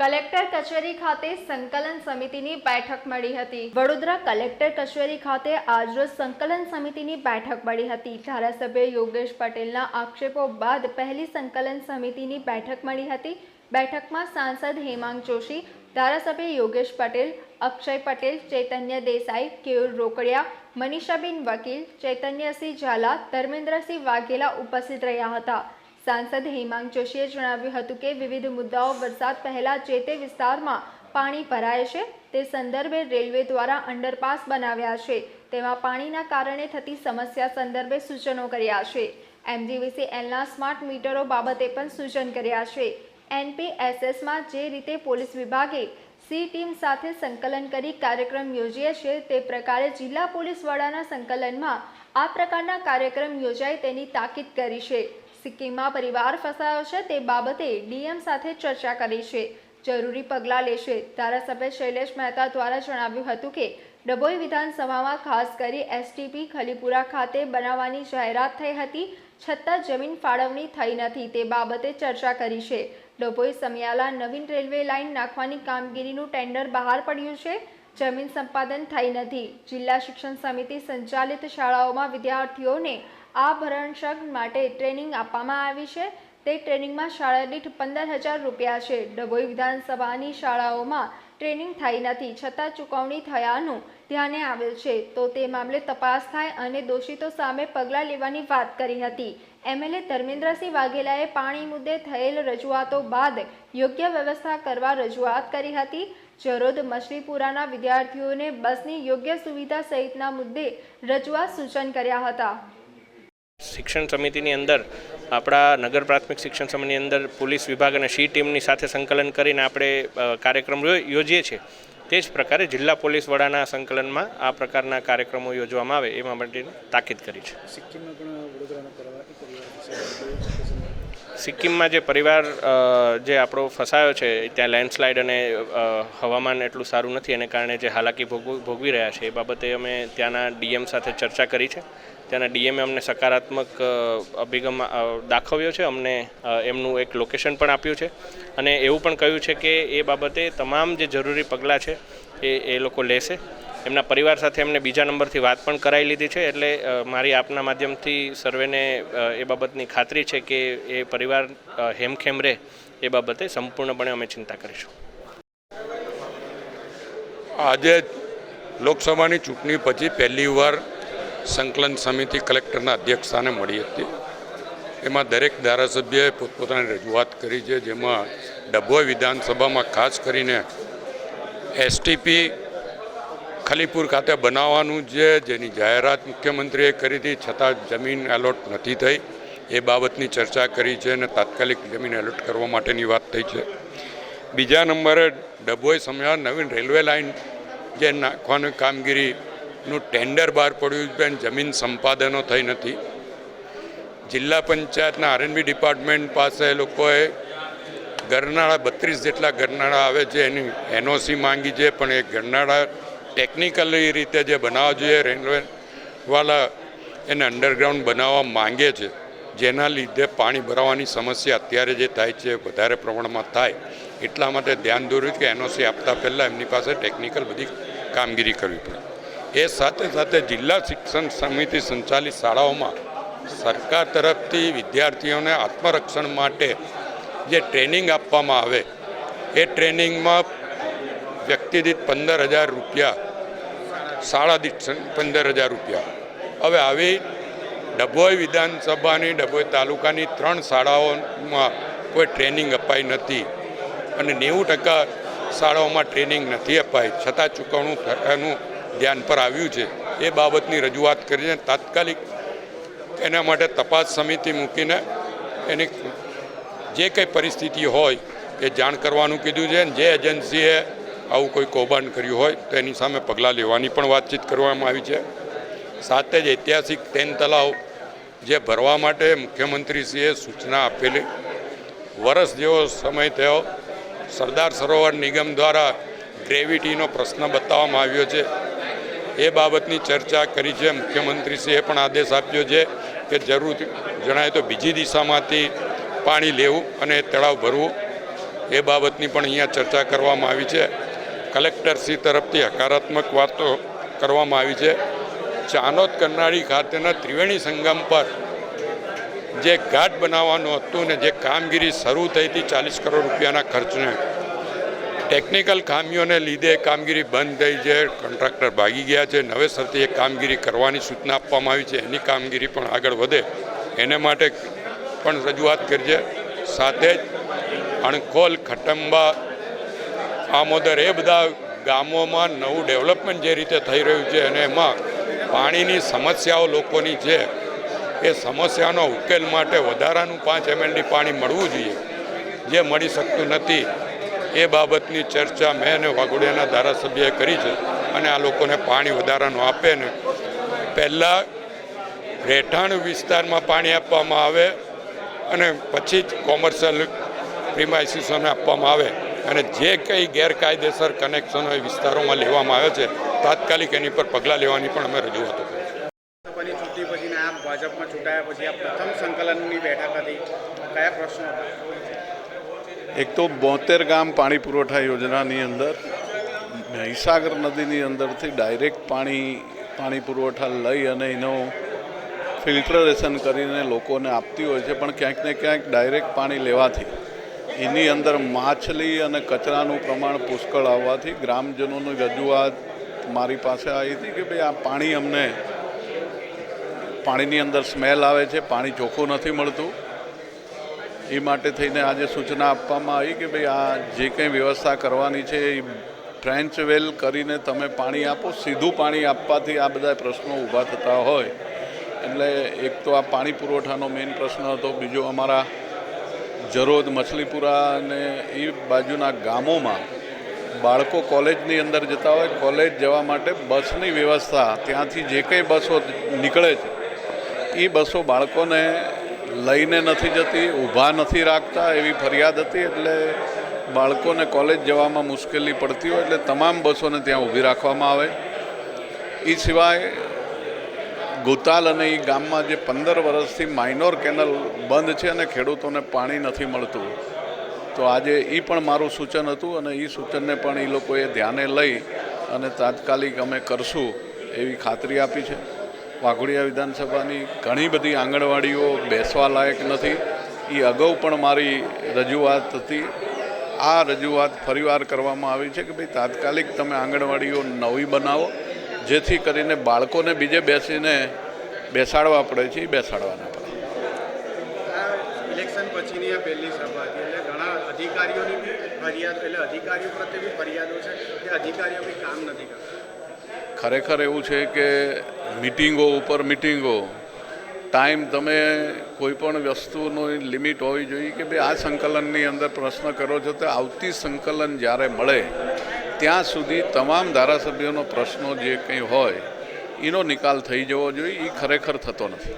Collector કચેરી ખાતે સંકલન સમિતિની બેઠક મળી હતી. વડોદરા કલેક્ટર કચેરી ખાતે આજરોજ સંકલન સમિતિની બેઠક મળી હતી. ધારાસભ્ય યોગેશ પટેલના આક્ષેપો બાદ પહેલી સંકલન સમિતિની બેઠક મળી હતી. બેઠકમાં સાંસદ હેમાંગ જોશી, ધારાસભ્ય યોગેશ પટેલ, અક્ષય પટેલ, ચૈતન્ય દેસાઈ, કેયુર રોકડિયા, મનીષાબેન વકીલ, ચૈતન્યસિંહ ઝાલા, ધર્મેન્દ્રસિંહ વાઘેલા ઉપસ્થિત રહ્યા હતા. સાંસદ હેમાંગ જોશીએ જણાવ્યું હતું કે વિવિધ મુદ્દાઓ વરસાદ પહેલા જે તે વિસ્તારમાં પાણી ભરાય છે, તે સંદર્ભે રેલવે દ્વારા અંડરપાસ બનાવ્યા છે. તેમાં પાણીના કારણે થતી સમસ્યા સંદર્ભે સૂચનો કર્યા છે. એમજીવીસી એલના સ્માર્ટ મીટરો બાબતે પણ સૂચન કર્યા છે. એનપીએસએસમાં જે રીતે પોલીસ વિભાગે સી ટીમ સાથે સંકલન કરી કાર્યક્રમ યોજીએ છે, તે પ્રકારે જિલ્લા પોલીસ વડાના સંકલનમાં આ પ્રકારના કાર્યક્રમ યોજાય તેની તાકીદ કરી છે. સિક્કિમમાં પરિવાર ફસાયો છે તે બાબતે ડીએમ સાથે ચર્ચા કરી છે. જરૂરી પગલાં લેશે. ધારાસભ્ય શૈલેષ મહેતા દ્વારા જણાવ્યું હતું કે, ડભોઈ વિધાનસભામાં ખાસ કરી એસટીપી ખલીપુરા ખાતે બનાવવાની જાહેરાત થઈ હતી, છતાં જમીન ફાળવણી થઈ નથી તે બાબતે ચર્ચા કરી છે. ડભોઈ સમિયાલા નવીન રેલવે લાઇન નાખવાની કામગીરીનું ટેન્ડર બહાર પડ્યું છે. જમીન સંપાદન થઈ નથી. જિલ્લા શિક્ષણ સમિતિ સંચાલિત શાળાઓમાં વિદ્યાર્થીઓને આ ભરણશક માટે ટ્રેનિંગ આપવામાં આવી છે. તે ટ્રેનિંગમાં શાળા દીઠ પંદર હજાર રૂપિયા છે. ડભોઈ વિધાનસભાની શાળાઓમાં ટ્રેનિંગ થઈ નથી, છતાં ચૂકવણી થયાનું ધ્યાને આવેલ છે. તો તે મામલે તપાસ થાય અને દોષિતો સામે પગલાં લેવાની વાત કરી હતી. એમએલએ ધર્મેન્દ્રસિંહ વાઘેલાએ પાણી મુદ્દે થયેલ રજૂઆતો બાદ યોગ્ય વ્યવસ્થા કરવા રજૂઆત કરી હતી. જરોદ મછલીપુરાના વિદ્યાર્થીઓને બસની યોગ્ય સુવિધા સહિતના મુદ્દે રજૂઆત સૂચન કર્યા હતા. શિક્ષણ સમિતિની અંદર, આપણા નગર પ્રાથમિક શિક્ષણ સમિતિની અંદર પોલીસ વિભાગ અને સી ટીમની સાથે સંકલન કરીને આપણે કાર્યક્રમ યોજીએ છીએ. તે જ પ્રકારે જિલ્લા પોલીસ વડાના સંકલનમાં આ પ્રકારના કાર્યક્રમો યોજવામાં આવે એ માટેની તાકીદ કરી છે. સિક્કિમમાં જે પરિવાર જે આપણો ફસાયો છે, ત્યાં લેન્ડસ્લાઇડ અને હવામાન એટલું સારું નથી, એને કારણે જે હાલાકી ભોગવ- ભોગવી રહ્યા છે, એ બાબતે અમે ત્યાંના ડીએમ સાથે ચર્ચા કરી છે. ત્યાંના ડીએમે અમને સકારાત્મક અભિગમ દાખવ્યો છે, અમને એમનું એક લોકેશન પણ આપ્યું છે. અને એવું પણ કહ્યું છે કે એ બાબતે તમામ જે જરૂરી પગલાં છે, એ એ લોકો લેશે. એમના પરિવાર સાથે એમને બીજા નંબરથી વાત પણ કરાવી લીધી છે. એટલે મારી આપના માધ્યમથી સર્વેને એ બાબતની ખાતરી છે કે એ પરિવાર હેમખેમ રહે એ બાબતે સંપૂર્ણપણે અમે ચિંતા કરીશું. આજે લોકસભાની ચૂંટણી પછી પહેલીવાર સંકલન સમિતિ કલેક્ટરના અધ્યક્ષસ્થાને મળી હતી. એમાં દરેક ધારાસભ્યએ પોતપોતાની રજૂઆત કરી છે, જેમાં ડભોઈ વિધાનસભામાં ખાસ કરીને એસટીપી ખલીપુર ખાતે બનાવવાનું છે, જેની જાહેરાત મુખ્યમંત્રીએ કરી હતી, છતાં જમીન એલોટ નથી થઈ. એ બાબતની ચર્ચા કરી છે અને તાત્કાલિક જમીન એલોટ કરવા માટેની વાત થઈ છે. બીજા નંબરે ડભોઈ સમયા નવીન રેલવે લાઇન જે નાખવાની કામગીરીનું ટેન્ડર બહાર પડ્યું છે અને જમીન સંપાદનો થઈ નથી. જિલ્લા પંચાયતના આરએનબી ડિપાર્ટમેન્ટ પાસે લોકોએ ગરનાળા બત્રીસ જેટલા ગરનાળા આવે છે, એની એનઓસી માંગી છે, પણ એ ગરનાળા ટેકનિકલી રીતે જે બનાવવા જોઈએ રેલવેવાળા એને અંડરગ્રાઉન્ડ બનાવવા માંગે છે, જેના લીધે પાણી ભરાવાની સમસ્યા અત્યારે જે થાય છે, વધારે પ્રમાણમાં થાય, એટલા માટે ધ્યાન દોર્યું કે એનઓસી આપતા પહેલાં એમની પાસે ટેકનિકલ બધી કામગીરી કરવી પડે. એ સાથે સાથે જિલ્લા શિક્ષણ સમિતિ સંચાલિત શાળાઓમાં સરકાર તરફથી વિદ્યાર્થીઓને આત્મરક્ષણ માટે જે ટ્રેનિંગ આપવામાં આવે, એ ટ્રેનિંગમાં વ્યક્તિ દીઠ પંદર હજાર રૂપિયા શાળા દીઠ પંદર હજાર રૂપિયા. હવે આવી ડભોઈ વિધાનસભાની, ડભોઈ તાલુકાની ત્રણ શાળાઓમાં કોઈ ટ્રેનિંગ અપાઈ નથી અને નેવું ટકા શાળાઓમાં ટ્રેનિંગ નથી અપાઈ. છતાં ચૂકવણું થવાનું ધ્યાન પર આવ્યું છે. એ બાબતની રજૂઆત કરીને તાત્કાલિક એના માટે તપાસ સમિતિ મૂકીને એની જે કંઈ પરિસ્થિતિ હોય એ જાણ કરવાનું કીધું છે. જે એજન્સીએ આવું કોઈ કૌભાંડ કર્યું હોય તો એની સામે પગલાં લેવાની પણ વાતચીત કરવામાં આવી છે. સાથે જ ઐતિહાસિક તેન તલાવ જે ભરવા માટે મુખ્યમંત્રીશ્રીએ સૂચના આપેલી. વરસ જેવો સમય થયો. સરદાર સરોવર નિગમ દ્વારા ગ્રેવિટીનો પ્રશ્ન બતાવવામાં આવ્યો છે. એ બાબતની ચર્ચા કરી છે. મુખ્યમંત્રીશ્રીએ પણ આદેશ આપ્યો છે કે જરૂર જણાય તો બીજી દિશામાંથી પાણી લેવું અને તળાવ ભરવું. એ બાબતની પણ અહીંયા ચર્ચા કરવામાં આવી છે. કલેક્ટરશ્રી તરફથી હકારાત્મક વાતો કરવામાં આવી છે. ચાનોદ કરનાળી ખાતેના ત્રિવેણી સંગમ પર જે ઘાટ બનાવવાનું હતું ને જે કામગીરી શરૂ થઈ હતી ચાલીસ કરોડ રૂપિયાના ખર્ચને. ટેકનિકલ ખામીઓને લીધે કામગીરી બંધ થઈ છે, કોન્ટ્રાક્ટર ભાગી ગયા છે, નવેસરથી એ કામગીરી કરવાની સૂચના આપવામાં આવી છે, એની કામગીરી પણ આગળ વધે. એને માટે પણ રજૂઆત કરી છે સાથે જ અણખોલ, ખટંબા આમોદર એ બધા ગામોમાં નવું ડેવલપમેન્ટ જે રીતે થઈ રહ્યું છે અને એમાં પાણીની સમસ્યાઓ લોકોની છે, એ સમસ્યાનો ઉકેલ માટે વધારાનું પાંચ એમએલડી પાણી મળવું જોઈએ. જે મળી શકતું નથી, એ બાબતની ચર્ચા મેં અને વાઘોડિયાના ધારાસભ્યએ કરી છે અને આ લોકોને પાણી વધારાનું આપે ને પહેલાં રહેઠાણ વિસ્તારમાં પાણી આપવામાં આવે અને પછી જ કોમર્શિયલ પ્રિમાઇસીસોને આપવામાં આવે. અને જે કંઈ ગેરકાયદેસર કનેક્શનો એ વિસ્તારોમાં લેવામાં આવે છે તાત્કાલિક એની પર પગલાં લેવાની પણ અમે રજૂઆતો કરી ચૂંટણી પછી ને ભાજપમાં ચૂંટાયા પછી આ પ્રથમ સંકલનની બેઠક હતી. કયા પ્રશ્નો એક તો બોતેર ગામ પાણી પુરવઠા યોજનાની અંદર મહીસાગર નદીની અંદરથી ડાયરેક્ટ પાણી પાણી પુરવઠા લઈ અને એનો ફિલ્ટરેશન કરીને લોકોને આપતી હોય છે પણ ક્યાંક ને ક્યાંક ડાયરેક્ટ પાણી લેવાથી એની અંદર માછલી અને કચરાનું પ્રમાણ પુષ્કળ આવવાથી ગ્રામજનોની રજૂઆત મારી પાસે આવી હતી કે ભાઈ આ પાણી અમને પાણીની અંદર સ્મેલ આવે છે, પાણી ચોખ્ખું નથી મળતું. એ માટે થઈને આજે સૂચના આપવામાં આવી કે ભાઈ આ જે કંઈ વ્યવસ્થા કરવાની છે એ ફ્રેન્ચ વેલ કરીને તમે પાણી આપો, સીધું પાણી આપવાથી આ બધા પ્રશ્નો ઊભા થતા હોય. એટલે એક તો આ પાણી પુરવઠાનો મેઇન પ્રશ્ન હતો, બીજો અમારા જરોદ, મછલીપુરા અને એ બાજુના ગામોમાં બાળકો કોલેજની અંદર જતા હોય, કોલેજ જવા માટે બસની વ્યવસ્થા, ત્યાંથી જે કંઈ બસો નીકળે છે એ બસો બાળકોને લઈને નથી જતી, ઊભા નથી રાખતા, એવી ફરિયાદ હતી, એટલે બાળકોને કોલેજ જવામાં મુશ્કેલી પડતી હોય, એટલે તમામ બસોને ત્યાં ઊભી રાખવામાં આવે. એ સિવાય ગોતાલ અને એ ગામમાં જે પંદર વર્ષથી માઇનોર કેનલ બંધ છે અને ખેડૂતોને પાણી નથી મળતું, તો આજે એ પણ મારું સૂચન હતું અને એ સૂચનને પણ એ લોકોએ ધ્યાને લઈ અને તાત્કાલિક અમે કરશું એવી ખાતરી આપી છે. વાઘોડિયા વિધાનસભાની ઘણી બધી આંગણવાડીઓ બેસવા લાયક નથી. એ અગાઉ પણ મારી રજૂઆત હતી. આ રજૂઆત ફરીવાર કરવામાં આવી છે કે ભાઈ તાત્કાલિક તમે આંગણવાડીઓ નવી બનાવો. જેથી કરીને બાળકોને બીજે બેસીને બેસાડવા પડે છે બેસાડવાના બેસાડવા પડે ઇલેક્શન પછીની આ પહેલી સભા હતી એટલે ઘણા અધિકારીઓની ફરિયાદ એટલે અધિકારીઓ પ્રત્યે બી ફરિયાદો છે કે અધિકારીઓ બી કામ નથી કરતા. ખરેખર એવું છે કે મિટિંગો ઉપર મિટિંગો ટાઈમ તમે કોઈ પણ વસ્તુનો લિમિટ હોવી જોઈએ કે ભાઈ આ સંકલનની અંદર પ્રશ્ન કરો છો તો આવતી સંકલન જ્યારે મળે ત્યાં સુધી તમામ ધારાસભ્યોનો પ્રશ્નો જે કંઈ હોય, એનો નિકાલ થઈ જવો જોઈએ એ ખરેખર થતો નથી.